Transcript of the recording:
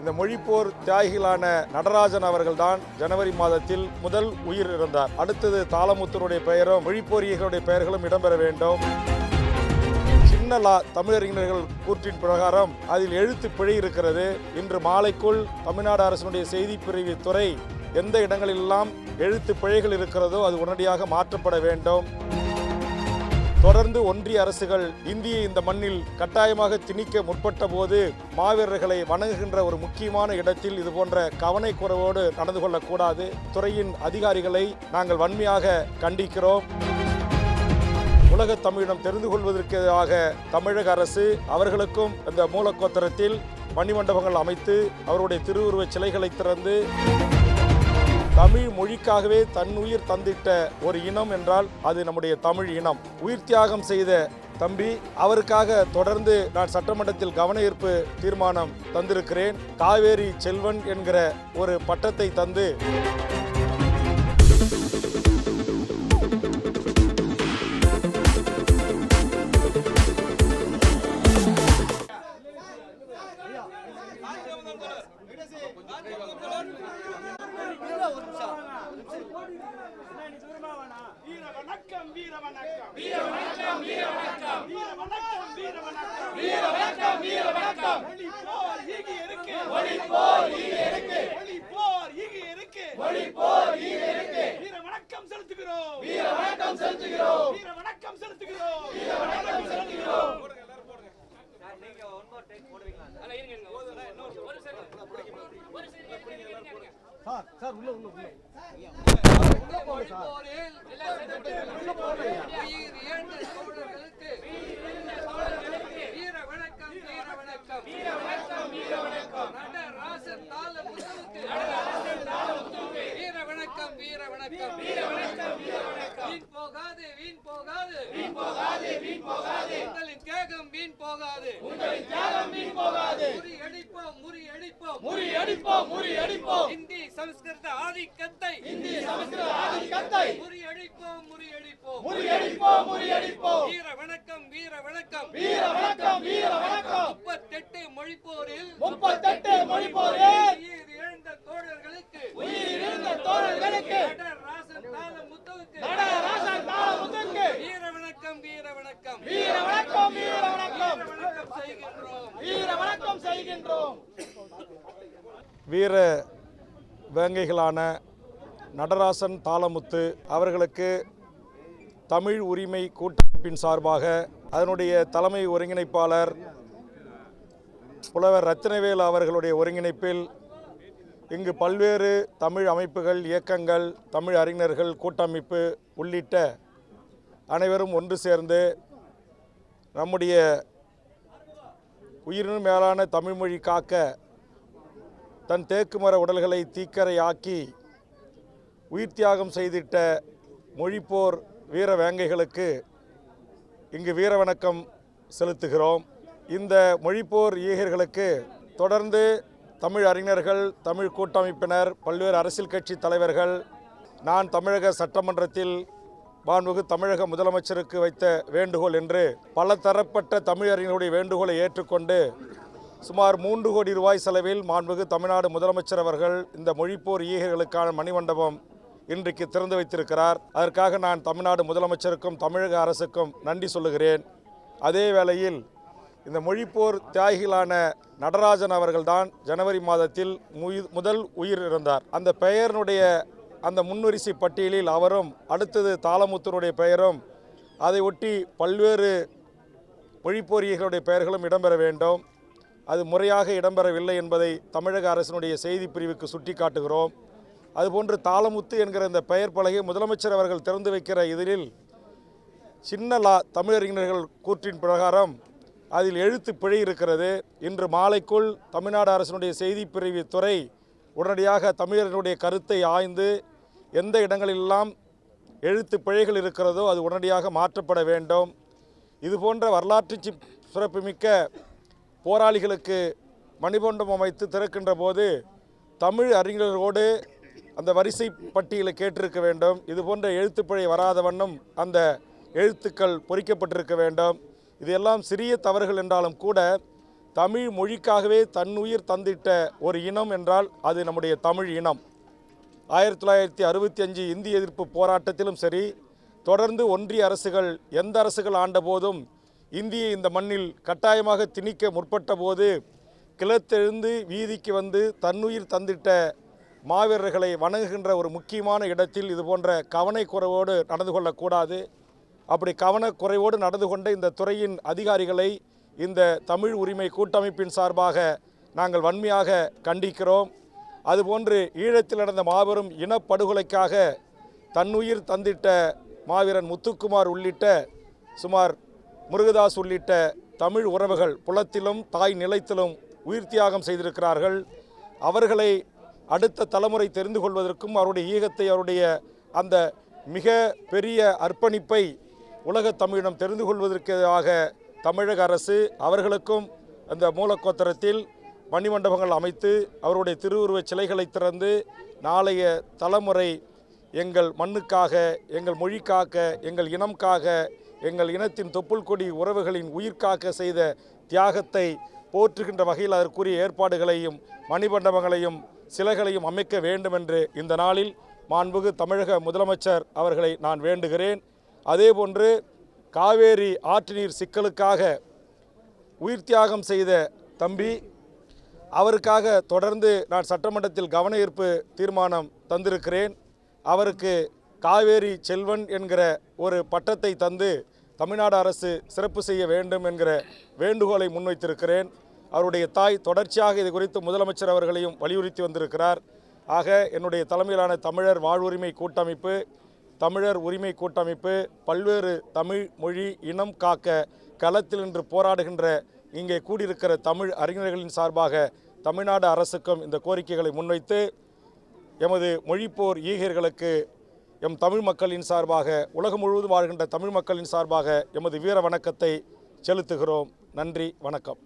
இந்த மொழிப்போர் தியாகிகளான நடராஜன் அவர்கள்தான் ஜனவரி மாதத்தில் முதல் உயிர் இறந்தார் அடுத்தது தாளமுத்தருடைய பெயரும் மொழிப்போரியர்களுடைய பெயர்களும் இடம்பெற வேண்டும். சின்ன லா தமிழறிஞர்கள் கூற்றின் பிரகாரம் அதில் எழுத்து பிழை இருக்கிறது. இன்று மாலைக்குள் தமிழ்நாடு அரசினுடைய செய்தி பிரிவு துறை எந்த இடங்களிலெல்லாம் எழுத்து பிழைகள் இருக்கிறதோ அது உடனடியாக மாற்றப்பட வேண்டும். தொடர்ந்து ஒன்றிய அரசுகள் இந்தியை இந்த மண்ணில் கட்டாயமாக திணிக்க முற்பட்ட போது மாவீரர்களை வணங்குகின்ற ஒரு முக்கியமான இடத்தில் இது போன்ற கவனைக்குறவோடு நடந்து கொள்ளக்கூடாது. துறையின் அதிகாரிகளை நாங்கள் வன்மையாக கண்டிக்கிறோம். உலக தமிழிடம் தெரிந்து கொள்வதற்காக தமிழக அரசு அவர்களுக்கும் இந்த மூலக்கோத்திரத்தில் மணிமண்டபங்கள் அமைத்து அவருடைய திருவுருவச் சிலைகளை திறந்து தமிழ் மொழிக்காகவே தன் உயிர் தந்திட்ட ஒரு இனம் என்றால் அது நம்முடைய தமிழ் இனம். உயிர் தியாகம் செய்த தம்பி அவருக்காக தொடர்ந்து நான் சட்டமன்றத்தில் கவன ஈர்ப்பு தீர்மானம் தந்திருக்கிறேன். காவேரி செல்வன் என்கிற ஒரு பட்டத்தை தந்து வணக்கம் வீர வணக்கம் வீர வணக்கம் வீர வணக்கம் வீர வணக்கம் வீர வணக்கம் வீர வணக்கம் வீர வணக்கம் ஒளி போர் ஈகி இருக்கு. ஒளி போர் ஈகி இருக்கு. ஒளி போர் ஈகி இருக்கு. ஒளி போர் ஈகி இருக்கு வீர வணக்கம் செலுத்துகிறோம். வீர வணக்கம் செலுத்துகிறோம் வீர வணக்கம் செலுத்துகிறோம் வீர வணக்கம் செலுத்துகிறோம் உயிர் இழந்த தோழர்களுக்கு வீர வணக்கம் வீர வணக்கம் வீர வணக்கம் வீர வணக்கம் நடராசன் தாள முத்துவுக்கு வீர வணக்கம் வீர வணக்கம் வீர வணக்கம் வீர வணக்கம் வீண் போகாது வீண் போகாது வீண் போகாது வீண் போகாது உங்களின் தியாகம் வீண் போகாது உங்களின் தியாகம் வீண் போகாது முறியடிப்போம் முறியடிப்போம் முறியடிப்போம் முறியடிப்போம் இந்தி சமஸ்கிருத ஆதிக்கத்தை. இந்திய சமஸ்கிருத ஆதிக்கத்தை. முறியடிப்போம் முறியடிப்போம். முறியடிப்போம் முறியடிப்போம். வீர வணக்கம் வீர வணக்கம் வீர வணக்கம் வீர வணக்கம் முப்பத்தெட்டு மொழிப்போரில். முப்பத்தெட்டு மொழி போரில் உயிர் இழந்த தோழர்களுக்கு. உயிர் இருந்த தோழர்களுக்கு. முத்துவுக்கு வீர வணக்கம் வீர வணக்கம் வீர வணக்கம் வீர வணக்கம் வணக்கம் செய்கின்றோம். வீர வணக்கம் செய்கின்றோம். வீர வேங்கைகளான நடராசன் தாளமுத்து அவர்களுக்கு தமிழ் உரிமை கூட்டமைப்பின் சார்பாக அதனுடைய தலைமை ஒருங்கிணைப்பாளர் புலவர் ரத்தினவேல் அவர்களுடைய ஒருங்கிணைப்பில் இங்கு பல்வேறு தமிழ் அமைப்புகள் இயக்கங்கள் தமிழ் அறிஞர்கள் கூட்டமைப்பு உள்ளிட்ட அனைவரும் ஒன்று சேர்ந்து நம்முடைய உயிரினும் மேலான தமிழ்மொழி காக்க தன் தேக்குமர உடல்களை தீக்கரையாக்கி உயிர் தியாகம் செய்திட்ட மொழிப்போர் வீர வேங்கைகளுக்கு இங்கு வீர வணக்கம் செலுத்துகிறோம். இந்த மொழிப்போர் ஈகர்களுக்கு தொடர்ந்து தமிழ் அறிஞர்கள் தமிழ் கூட்டமைப்பினர் பல்வேறு அரசியல் கட்சி தலைவர்கள் நான் தமிழக சட்டமன்றத்தில் மாண்புமிகு தமிழக முதலமைச்சருக்கு வைத்த வேண்டுகோள் என்று பல தரப்பட்ட தமிழறிஞர்களுடைய வேண்டுகோளை ஏற்றுக்கொண்டு சுமார் மூன்று கோடி ரூபாய் செலவில் மாண்புகு தமிழ்நாடு முதலமைச்சர் அவர்கள் இந்த மொழிப்போர் ஈகர்களுக்கான மணிமண்டபம் இன்றைக்கு திறந்து வைத்திருக்கிறார். அதற்காக நான் தமிழ்நாடு முதலமைச்சருக்கும் தமிழக அரசுக்கும் நன்றி சொல்லுகிறேன். அதே வேளையில் இந்த மொழிப்போர் தியாகிகளான நடராஜன் அவர்கள்தான் ஜனவரி மாதத்தில் முதல் உயிர் இறந்தார் அந்த பெயரினுடைய அந்த முன்வரிசை பட்டியலில் அவரும் அடுத்தது தாளமுத்தனுடைய பெயரும் அதை ஒட்டி பல்வேறு மொழிப்போரியர்களுடைய பெயர்களும் இடம்பெற வேண்டும். அது முறையாக இடம்பெறவில்லை என்பதை தமிழக அரசினுடைய செய்தி பிரிவுக்கு சுட்டிக்காட்டுகிறோம். அதுபோன்று தாளமுத்து என்கிற இந்த பெயர் பலகை முதலமைச்சர் அவர்கள் திறந்து வைக்கிற இதில் சின்ன லா தமிழறிஞர்கள் கூற்றின் பிரகாரம் அதில் எழுத்து பிழை இருக்கிறது. இன்று மாலைக்குள் தமிழ்நாடு அரசினுடைய செய்தி பிரிவு துறை உடனடியாக தமிழர்களுடைய கருத்தை ஆய்ந்து எந்த இடங்களிலெல்லாம் எழுத்து பிழைகள் இருக்கிறதோ அது உடனடியாக மாற்றப்பட வேண்டும். இதுபோன்ற வரலாற்று சிறப்புமிக்க போராளிகளுக்கு மணிமண்டபம் அமைத்து திறக்கின்ற போது தமிழ் அறிஞர்களோடு அந்த வரிசை பட்டியலை கேட்டிருக்க வேண்டும். இதுபோன்ற எழுத்துப்பிழை வராத வண்ணம் அந்த எழுத்துக்கள் பொறிக்கப்பட்டிருக்க வேண்டும். இது எல்லாம் சிறிய தவறுகள் என்றாலும் கூட தமிழ் மொழிக்காகவே தன்னுயிர் தந்திட்ட ஒரு இனம் என்றால் அது நம்முடைய தமிழ் இனம். ஆயிரத்தி தொள்ளாயிரத்தி அறுபத்தி அஞ்சு இந்திய எதிர்ப்பு போராட்டத்திலும் சரி தொடர்ந்து ஒன்றிய அரசுகள் எந்த அரசுகள் ஆண்டபோதும் இந்தியை இந்த மண்ணில் கட்டாயமாக திணிக்க முற்பட்ட போது கிளத்தெழுந்து வீதிக்கு வந்து தன்னுயிர் தந்திட்ட மாவீரர்களை வணங்குகின்ற ஒரு முக்கியமான இடத்தில் இது போன்ற கவனக்குறைவோடு நடந்து கொள்ளக்கூடாது. அப்படி கவனக்குறைவோடு நடந்து கொண்ட இந்த துறையின் அதிகாரிகளை இந்த தமிழ் உரிமை கூட்டமைப்பின் சார்பாக நாங்கள் வன்மையாக கண்டிக்கிறோம். அதுபோன்று ஈழத்தில் நடந்த மாபெரும் இனப்படுகொலைக்காக தன்னுயிர் தந்திட்ட மாவீரன் முத்துக்குமார் உள்ளிட்ட சுமார் முருகதாஸ் உள்ளிட்ட தமிழ் உறவுகள் புலத்திலும் தாய் நிலத்திலும் உயிர் தியாகம் செய்திருக்கிறார்கள். அவர்களை அடுத்த தலைமுறை தெரிந்து கொள்வதற்கும் அவருடைய ஈகத்தை அவருடைய அந்த மிக பெரிய அர்ப்பணிப்பை உலகத் தமிழிடம் தெரிந்து கொள்வதற்காக தமிழக அரசு அவர்களுக்கும் அந்த மூலக்கோத்தரத்தில் மணிமண்டபங்கள் அமைத்து அவருடைய திருவுருவச் சிலைகளை திறந்து நாளைய தலைமுறை எங்கள் மண்ணுக்காக எங்கள் மொழிக்காக எங்கள் இனம்காக எங்கள் இனத்தின் தொப்புள் கொடி உறவுகளின் உயிர்காக்க செய்த தியாகத்தை போற்றுகின்ற வகையில் அதற்குரிய ஏற்பாடுகளையும் மணிமண்டபங்களையும் சிலைகளையும் அமைக்க வேண்டும் என்று இந்த நாளில் மாண்புகு தமிழக முதலமைச்சர் அவர்களை நான் வேண்டுகிறேன். அதேபோன்று காவேரி ஆற்று நீர் சிக்கலுக்காக உயிர் தியாகம் செய்த தம்பி அவருக்காக தொடர்ந்து நான் சட்டமன்றத்தில் கவன ஈர்ப்பு தீர்மானம் தந்திருக்கிறேன். அவருக்கு காவேரி செல்வன் என்கிற ஒரு பட்டத்தை தந்து தமிழ்நாடு அரசு சிறப்பு செய்ய வேண்டும் என்கிற வேண்டுகோளை முன்வைத்திருக்கிறேன். அவருடைய தாய் தொடர்ச்சியாக இது குறித்து முதலமைச்சர் அவர்களையும் வலியுறுத்தி வந்திருக்கிறார். ஆக என்னுடைய தலைமையிலான தமிழர் வாழ்வுரிமை கூட்டமைப்பு தமிழர் உரிமை கூட்டமைப்பு பல்வேறு தமிழ் மொழி இனம் காக்க களத்தில் நின்று போராடுகின்ற இங்கே கூடியிருக்கிற தமிழ் அறிஞர்களின் சார்பாக தமிழ்நாடு அரசுக்கும் இந்த கோரிக்கைகளை முன்வைத்து எமது மொழிப்போர் ஈகர்களுக்கு எம் தமிழ் மக்களின் சார்பாக உலகம் முழுவதும் வாழ்கின்ற தமிழ் மக்களின் சார்பாக எமது வீர வணக்கத்தை செலுத்துகிறோம். நன்றி வணக்கம்.